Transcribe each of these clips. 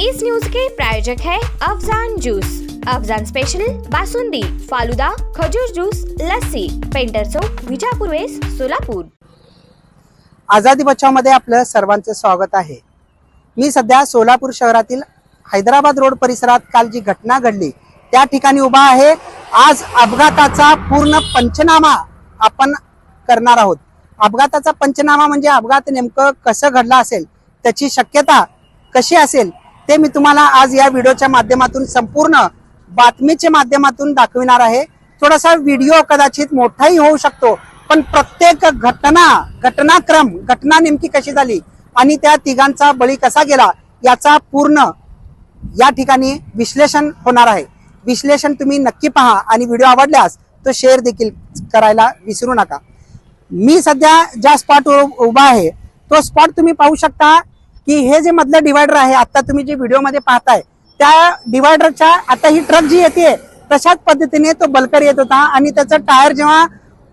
इस news के प्रायोजक है अफजान जूस। अफजान स्पेशल बासुंदी फालुदा खजूर जूस लस्सी पेंटर चौक विजापूर वेस सोलापूर। आझादी बचावमध्ये आपलं सर्वांचं स्वागत आहे. मी सध्या सोलापूर शहरातील हैदराबाद रोड परिसरात काल जी घटना घडली त्या ठिकाणी उभा आहे. आज अपघाताचा पूर्ण पंचनामा आपण करणार आहोत. अपघाताचा पंचनामा म्हणजे अपघात नेमकं कसं घडला असेल त्याची शक्यता कशी असेल ते मी तुम्हाला आज या व्हिडिओच्या माध्यमातून संपूर्ण बातमीच्या माध्यमातून दाखविणार आहे. थोडासा व्हिडिओ कदाचित मोठाही होऊ शकतो पण प्रत्येक घटना घटनाक्रम घटना नेमकी कशी झाली आणि त्या तिघांचा बळी कसा गेला याचा पूर्ण या ठिकाणी विश्लेषण होणार आहे. विश्लेषण तुम्ही नक्की पहा आणि व्हिडिओ आवडल्यास तो शेअर देखील करायला विसरू नका. मी सध्या ज्या स्पॉट उभा आहे तो स्पॉट तुम्ही पाहू शकता की हे जे मधलं डिवायडर आहे आता तुम्ही जे व्हिडिओमध्ये पाहताय त्या डिवायडरच्या आता ही ट्रक जी येते तशाच पद्धतीने तो बलकर येत होता आणि त्याचा टायर जेव्हा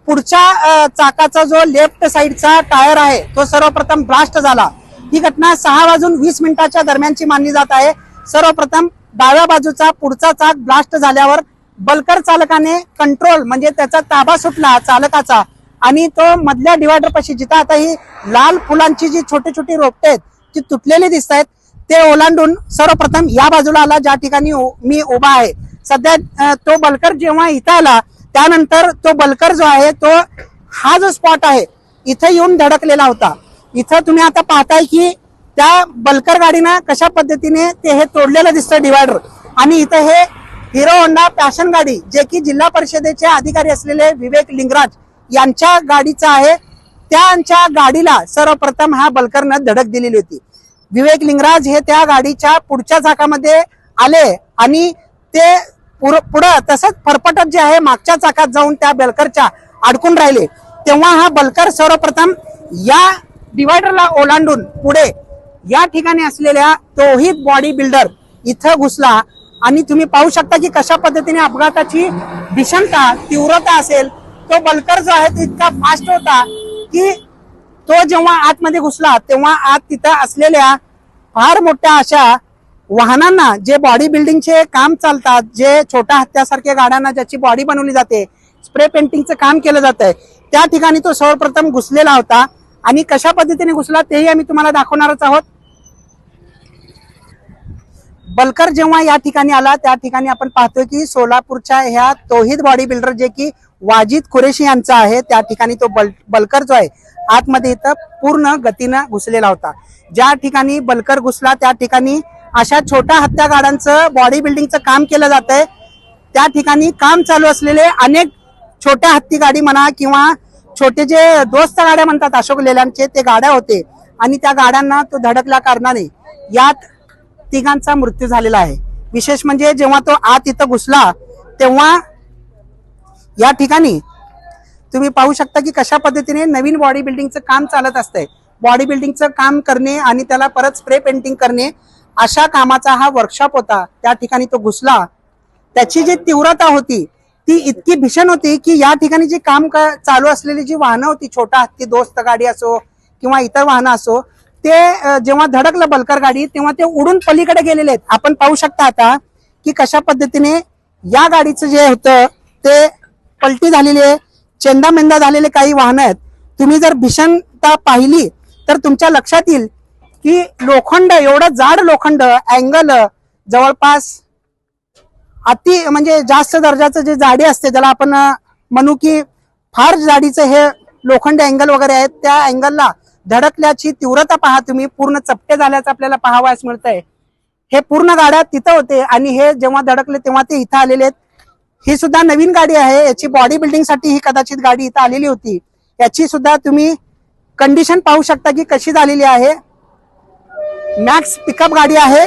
पुढच्या चाकाचा जो लेफ्ट साईडचा टायर आहे तो सर्वप्रथम ब्लास्ट झाला. ही घटना सहा वाजून वीस मिनिटाच्या दरम्यानची मानली जात आहे. सर्वप्रथम डाव्या बाजूचा पुढचा चाक ब्लास्ट झाल्यावर बलकर चालकाने कंट्रोल म्हणजे त्याचा ताबा सुटला चालकाचा. आणि तो मधल्या डिवायडर पाशी जिथं आता ही लाल फुलांची जी छोटी छोटी रोपटे आहेत ती तुटलेली दिसत आहेत ते ओलांडून सर्वप्रथम या बाजूला आला ज्या ठिकाणी मी उभा आहे. सध्या तो बलकर जेव्हा इथं आला त्यानंतर तो बलकर जो आहे तो हा जो स्पॉट आहे इथं येऊन धडकलेला होता. इथं तुम्ही आता पाहताय की त्या बलकर गाडीनं कशा पद्धतीने ते हे तोडलेलं दिसतं डिवायडर आणि इथं हे हिरो होंडा पॅशन गाडी जे की जिल्हा परिषदेचे अधिकारी असलेले विवेक लिंगराज यांच्या गाडीचं आहे त्यांच्या गाडीला सर्वप्रथम हा बलकरनं धडक दिलेली होती. विवेक लिंगराज हे त्या गाडीच्या पुढच्या चाकामध्ये आले आणि ते पुर- पुढं तसंच फरफटत जे आहे मागच्या चाकात जाऊन त्या बलकरच्या अडकून राहिले. तेव्हा हा बलकर सर्वप्रथम या डिवायडरला ओलांडून पुढे या ठिकाणी असलेल्या तोहित बॉडी बिल्डर इथं घुसला. आणि तुम्ही पाहू शकता की कशा पद्धतीने अपघाताची भीषणता तीव्रता असेल तो बलकर जो आहे तो इतका फास्ट होता की तो जेव्हा आतमध्ये घुसला तेव्हा आत तिथं असलेल्या फार मोठ्या अशा वाहनांना जे बॉडी बिल्डिंगचे काम चालतात जे छोट्या हत्यासारख्या गाड्यांना ज्याची बॉडी बनवली जाते स्प्रे पेंटिंगचं काम केलं जात आहे त्या ठिकाणी तो सर्वप्रथम घुसलेला होता. आणि कशा पद्धतीने घुसला तेही आम्ही तुम्हाला दाखवणारच आहोत. बलकर जेव्हा या ठिकाणी आला त्या ठिकाणी आपण पाहतोय की सोलापूरच्या ह्या तोहिद बॉडी बिल्डर जे की वाजिद कुरेशी यांचा आहे त्या ठिकाणी तो बल बलकर जो आहे आतमध्ये इथं पूर्ण गतीनं घुसलेला होता. ज्या ठिकाणी बलकर घुसला त्या ठिकाणी अशा छोट्या हत्या गाड्यांचं बॉडी बिल्डिंगचं काम केलं जात आहे त्या ठिकाणी काम चालू असलेले अनेक छोट्या हत्ती गाडी म्हणा किंवा छोटे जे दोस्त गाड्या म्हणतात अशोक लेल्यांचे ते गाड्या होते. आणि त्या गाड्यांना तो धडकल्या कारणाने. यात तिघांचा मृत्यू झालेला आहे. विशेष म्हणजे जेव्हा तो आत इथं घुसला तेव्हा या ठिकाणी तुम्ही पाहू शकता की कशा पद्धतीने नवीन बॉडी बिल्डिंगचं काम चालत असतंय. बॉडी बिल्डिंगचं काम करणे आणि त्याला परत स्प्रे पेंटिंग करणे अशा कामाचा हा वर्कशॉप होता. त्या ठिकाणी तो घुसला. त्याची जी तीव्रता होती ती इतकी भीषण होती की या ठिकाणी जी काम का चालू असलेली जी वाहनं होती छोटा हत्ती दोस्त गाडी असो किंवा इतर वाहनं असो ते जेव्हा धडकलं बलकर गाडी तेव्हा ते उडून पलीकडे गेलेले आहेत. आपण पाहू शकता आता की कशा पद्धतीने या गाडीचं जे होतं ते पलटी झालेली आहे. चेंदामेंदा झालेले काही वाहनं आहेत. तुम्ही जर भीषणता पाहिली तर तुमच्या लक्षात येईल की लोखंड एवढं जाड लोखंड अँगल जवळपास अति म्हणजे जास्त दर्जाचं जे जाडी असते ज्याला आपण म्हणू की फार जाडीचं हे लोखंड अँगल वगैरे आहेत त्या अँगलला धडकल्याची तीव्रता पहा तुम्ही. पूर्ण चपटे झाल्याचं आपल्याला पाहावयास मिळतंय. हे पूर्ण गाड्या तिथं होते आणि हे जेव्हा धडकले तेव्हा ते इथं आलेले आहेत. ही सुद्धा नवीन गाडी आहे. याची बॉडी बिल्डिंगसाठी ही कदाचित गाडी इथं आलेली होती. याची सुद्धा तुम्ही कंडिशन पाहू शकता की कशी झालेली आहे. मॅक्स पिकअप गाडी आहे.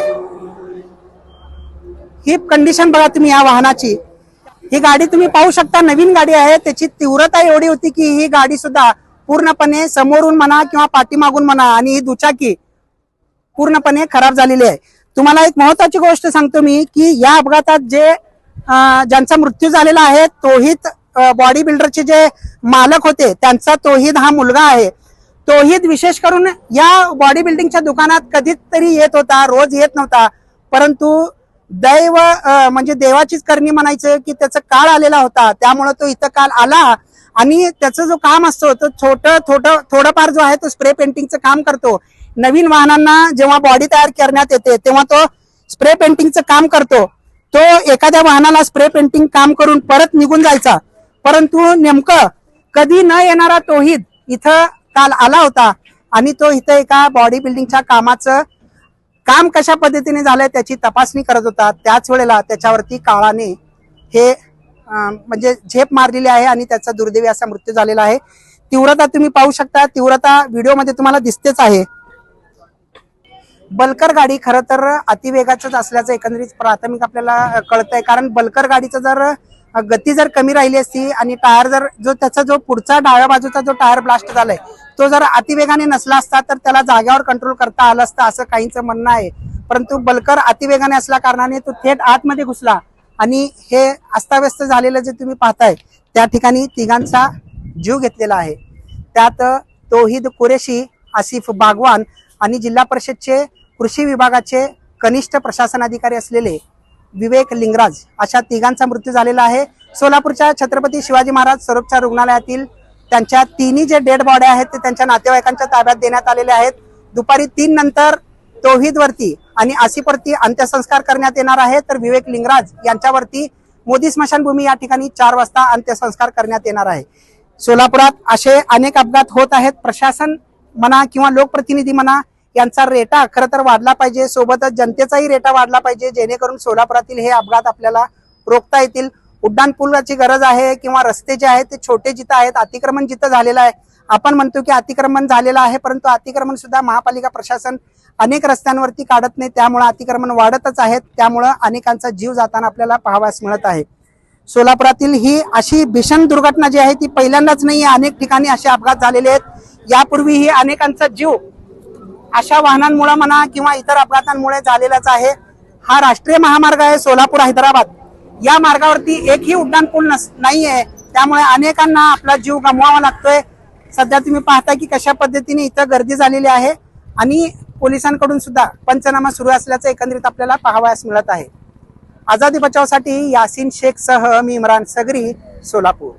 ही कंडिशन बघा तुम्ही या वाहनाची. ही गाडी तुम्ही पाहू शकता. नवीन गाडी आहे. त्याची तीव्रता एवढी होती की ही गाडी सुद्धा पूर्णपणे समोरून म्हणा किंवा पाठीमागून म्हणा आणि ही दुचाकी पूर्णपणे खराब झालेली आहे. तुम्हाला एक महत्वाची गोष्ट सांगतो मी की या अपघातात जे ज्यांचा मृत्यू झालेला आहे तोहित बॉडी बिल्डरचे जे मालक होते त्यांचा तोहिद हा मुलगा आहे. तोहिद विशेष करून या बॉडी बिल्डिंगच्या दुकानात कधीतरी येत होता रोज येत नव्हता. परंतु दैव म्हणजे देवाचीच करणी म्हणायचं की त्याचा काळ आलेला होता. त्यामुळे तो इथं काल आला. आणि त्याचं जो काम असतो तो छोटं थोडं थोडंफार जो आहे तो स्प्रे पेंटिंगचं काम करतो. नवीन वाहनांना जेव्हा बॉडी तयार करण्यात येते तेव्हा तो स्प्रे पेंटिंगचं काम करतो. तो एखाद्या वाहनाला स्प्रे पेंटिंग काम करून परत निघून जायचा. परंतु नेमकं कधी न येणारा तोहीद इथं काल आला होता आणि तो इथं एका बॉडी बिल्डिंगच्या कामाचं काम कशा पद्धतीने झालंय त्याची तपासणी करत होता. त्याच वेळेला त्याच्यावरती काळाने हे म्हणजे झेप मारलेली आहे आणि त्याचा दुर्दैवी असा मृत्यू झालेला आहे. तीव्रता तुम्ही पाहू शकता. तीव्रता व्हिडिओमध्ये तुम्हाला दिसतेच आहे. बलकर गाडी खरं तर अतिवेगाचंच असल्याचं एकंदरीत प्राथमिक आपल्याला कळतंय. कारण बलकर गाडीचं जर गती जर कमी राहिली असती आणि टायर जर जो त्याचा जो पुढचा डाव्या बाजूचा जो टायर ब्लास्ट झालाय तो जर अतिवेगाने नसला असता तर त्याला जाग्यावर कंट्रोल करता आलं असतं असं काहींचं म्हणणं आहे. परंतु बलकर अतिवेगाने असल्या कारणाने तो थेट आतमध्ये घुसला. आणि हे अस्ताव्यस्त झालेलं जे तुम्ही पाहताय त्या ठिकाणी तिघांचा जीव घेतलेला आहे. त्यात तोहिद कुरेशी आसिफ बागवान आणि जिल्हा परिषदचे कृषी विभागाचे कनिष्ठ प्रशासन अधिकारी असलेले विवेक लिंगराज अशा तिघांचा मृत्यू झालेला आहे. सोलापूरच्या छत्रपती शिवाजी महाराज सरोपच्या रुग्णालयातील त्यांच्या तिन्ही जे डेड बॉड्या आहेत ते त्यांच्या नातेवाईकांच्या ताब्यात देण्यात आलेले आहेत. दुपारी तीन नंतर तोहिदवरती आणि आसिफवरती अंत्यसंस्कार करण्यात येणार आहे. तर विवेक लिंगराज यांच्यावरती मोदी स्मशानभूमी या ठिकाणी चार वाजता अंत्यसंस्कार करण्यात येणार आहे. सोलापुरात असे अनेक अपघात होत आहेत. प्रशासन म्हणा किंवा लोकप्रतिनिधी म्हणा यांचा रेटा खरं तर वाढला पाहिजे. सोबतच जनतेचाही रेटा वाढला पाहिजे. जेणेकरून सोलापुरातील हे अपघात आपल्याला रोखता येतील. उड्डाणपुलाची गरज आहे किंवा रस्ते जे आहेत ते छोटे जिथं आहेत अतिक्रमण जिथं झालेलं आहे आपण म्हणतो की अतिक्रमण झालेलं आहे परंतु अतिक्रमण सुद्धा महापालिका प्रशासन अनेक रस्त्यांवरती काढत नाही. त्यामुळं अतिक्रमण वाढतच आहेत. त्यामुळं अनेकांचा जीव जाताना आपल्याला पाहावयास मिळत आहे. सोलापुरातील ही अशी भीषण दुर्घटना जी आहे ती पहिल्यांदाच नाही आहे अनेक ठिकाणी असे अपघात झालेले आहेत. यापूर्वीही अनेकांचा जीव अशा वाहनांमुळे म्हणा किंवा इतर अपघातांमुळे झालेलाच आहे. हा राष्ट्रीय महामार्ग आहे सोलापूर हैदराबाद. या मार्गावरती एकही उड्डाणपूल नस नाही आहे त्यामुळे अनेकांना आपला जीव गमवावा लागतोय. सध्या तुम्ही पाहता की कशा पद्धतीने इथं गर्दी झालेली आहे आणि पोलिसांकडून सुद्धा पंचनामा सुरू असल्याचं एकंदरीत आपल्याला पाहावयास मिळत आहे. आझादी बचावसाठी यासिन शेख सह मी इम्रान सगरी सोलापूर.